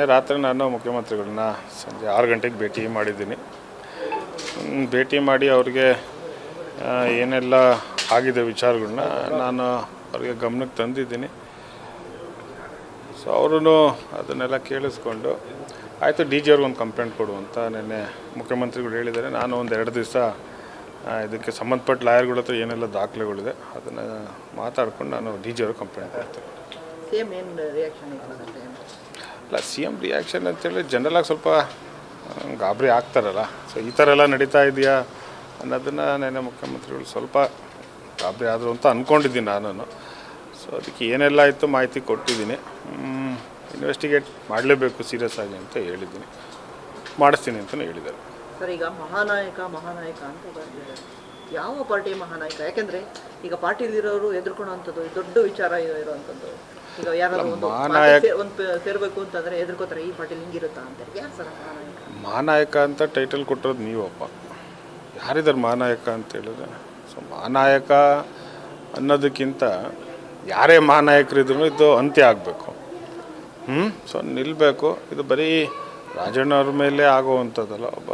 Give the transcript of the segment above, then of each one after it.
ನಿನ್ನೆ ರಾತ್ರಿ ನಾನು ಮುಖ್ಯಮಂತ್ರಿಗಳನ್ನ ಸಂಜೆ ಆರು ಗಂಟೆಗೆ ಭೇಟಿ ಮಾಡಿದ್ದೀನಿ. ಭೇಟಿ ಮಾಡಿ ಅವ್ರಿಗೆ ಏನೆಲ್ಲ ಆಗಿದೆ ವಿಚಾರಗಳನ್ನ ನಾನು ಅವ್ರಿಗೆ ಗಮನಕ್ಕೆ ತಂದಿದ್ದೀನಿ. ಸೊ ಅವರು ಅದನ್ನೆಲ್ಲ ಕೇಳಿಸ್ಕೊಂಡು, ಆಯಿತು ಡಿ ಜಿ ಅವ್ರಿಗೆ ಒಂದು ಕಂಪ್ಲೇಂಟ್ ಕೊಡು ಅಂತ ನಿನ್ನೆ ಮುಖ್ಯಮಂತ್ರಿಗಳು ಹೇಳಿದ್ದಾರೆ. ನಾನು ಒಂದು ಎರಡು ದಿವಸ ಇದಕ್ಕೆ ಸಂಬಂಧಪಟ್ಟ ಲಾಯರ್ಗಳ ಹತ್ರ ಏನೆಲ್ಲ ದಾಖಲೆಗಳಿದೆ, ಅದನ್ನು ಮಾತಾಡ್ಕೊಂಡು ನಾನು ಡಿ ಜಿ ಅವ್ರಿಗೆ ಕಂಪ್ಲೇಂಟ್ ಕೊಡ್ತೇನೆ. ಅಲ್ಲ ಸಿ ಎಂ ರಿಯಾಕ್ಷನ್ ಅಂತೇಳಿ ಜನರಲಾಗಿ ಸ್ವಲ್ಪ ಗಾಬರಿ ಆಗ್ತಾರಲ್ಲ. ಸೊ ಈ ಥರ ಎಲ್ಲ ನಡೀತಾ ಇದೆಯಾ ಅನ್ನೋದನ್ನು ನೆನ್ನೆ ಮುಖ್ಯಮಂತ್ರಿಗಳು ಸ್ವಲ್ಪ ಗಾಬರಿ ಆದರು ಅಂತ ಅಂದ್ಕೊಂಡಿದ್ದೀನಿ ನಾನು ಸೊ ಅದಕ್ಕೆ ಏನೆಲ್ಲ ಆಯಿತು ಮಾಹಿತಿ ಕೊಟ್ಟಿದ್ದೀನಿ. ಇನ್ವೆಸ್ಟಿಗೇಟ್ ಮಾಡಲೇಬೇಕು ಸೀರಿಯಸ್ ಆಗಿ ಅಂತ ಹೇಳಿದ್ದೀನಿ. ಮಾಡಿಸ್ತೀನಿ ಅಂತಲೇ ಹೇಳಿದ್ದಾರೆ. ಸರ್, ಈಗ ಮಹಾನಾಯಕ ಮಹಾನಾಯಕ ಅಂತ ಯಾವ ಪಾರ್ಟಿ ಮಹಾನಾಯಕ? ಯಾಕೆಂದರೆ ಈಗ ಪಾರ್ಟಿಲಿರೋರು ಎದುರ್ಕೊಳ್ಳೋಂಥದ್ದು ದೊಡ್ಡ ವಿಚಾರ ಇರೋ- ಇರೋವಂಥದ್ದು ಮಹಾನಾಯಕ- ಸೇರ್ಬೇಕು ಅಂತಂದ್ರೆ ಈ ಪಾಟೀಲ್ ಹಿಂಗಿರುತ್ತಾ ಅಂತ ಯಾರು ಸರ್ ಮಹಾನಾಯಕ? ಮಹಾನಾಯಕ ಅಂತ ಟೈಟಲ್ ಕೊಟ್ಟಿರೋದು ನೀವಪ್ಪ. ಯಾರಿದ್ದಾರೆ ಮಹಾನಾಯಕ ಅಂತ ಹೇಳಿದ್ರೆ? ಸೊ ಮಹಾನಾಯಕ ಅನ್ನೋದಕ್ಕಿಂತ ಯಾರೇ ಮಹಾನಾಯಕರಿದ್ರು ಇದು ಅಂತ್ಯ ಆಗಬೇಕು. ಹ್ಞೂ ಸೊ ನಿಲ್ಲಬೇಕು ಇದು ಬರೀ ರಾಜಣ್ಣವ್ರ ಮೇಲೆ ಆಗುವಂಥದ್ದಲ್ಲ. ಒಬ್ಬ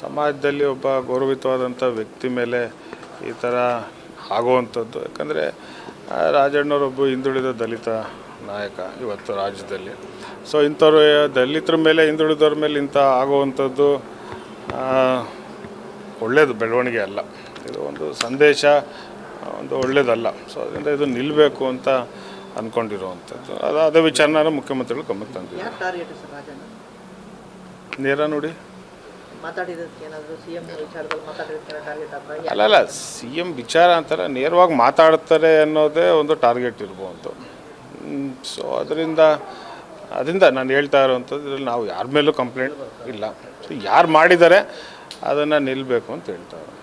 ಸಮಾಜದಲ್ಲಿ ಒಬ್ಬ ಗೌರವಿತವಾದಂಥ ವ್ಯಕ್ತಿ ಮೇಲೆ ಈ ಥರ ಆಗುವಂಥದ್ದು. ಯಾಕಂದರೆ ರಾಜಣ್ಣವರೊಬ್ಬ ಹಿಂದುಳಿದ ದಲಿತ ನಾಯಕ ಇವತ್ತು ರಾಜ್ಯದಲ್ಲಿ. ಸೊ ಇಂಥವ್ರು ದಲಿತರ ಮೇಲೆ ಹಿಂದುಳಿದವ್ರ ಮೇಲೆ ಇಂಥ ಆಗುವಂಥದ್ದು ಒಳ್ಳೆಯದು ಬೆಳವಣಿಗೆ ಅಲ್ಲ. ಇದು ಒಂದು ಸಂದೇಶ ಒಂದು ಒಳ್ಳೇದಲ್ಲ. ಸೊ ಅದರಿಂದ ಇದು ನಿಲ್ಲಬೇಕು ಅಂತ ಅಂದ್ಕೊಂಡಿರುವಂಥದ್ದು ಅದು ಅದೇ ವಿಚಾರನ ಮುಖ್ಯಮಂತ್ರಿಗಳು ಗಮನ ತಂದಿದ್ದಾರೆ. ನೇರ ನೋಡಿ. ಎಂ ಅಲ್ಲ ಅಲ್ಲ ಸಿ ಎಂ ವಿಚಾರ ಅಂತಾರೆ, ನೇರವಾಗಿ ಮಾತಾಡ್ತಾರೆ ಅನ್ನೋದೇ ಒಂದು ಟಾರ್ಗೆಟ್ ಇರ್ಬೋದು. ಸೊ ಅದರಿಂದ ಅದರಿಂದ ನಾನು ಹೇಳ್ತಾ ಇರೋವಂಥದ್ದು, ಇದ್ರಲ್ಲಿ ನಾವು ಯಾರ ಮೇಲೂ ಕಂಪ್ಲೇಂಟ್ ಇಲ್ಲ. ಯಾರು ಮಾಡಿದ್ದಾರೆ, ಅದನ್ನು ನಿಲ್ಲಬೇಕು ಅಂತ ಹೇಳ್ತಾ ಇರೋದು.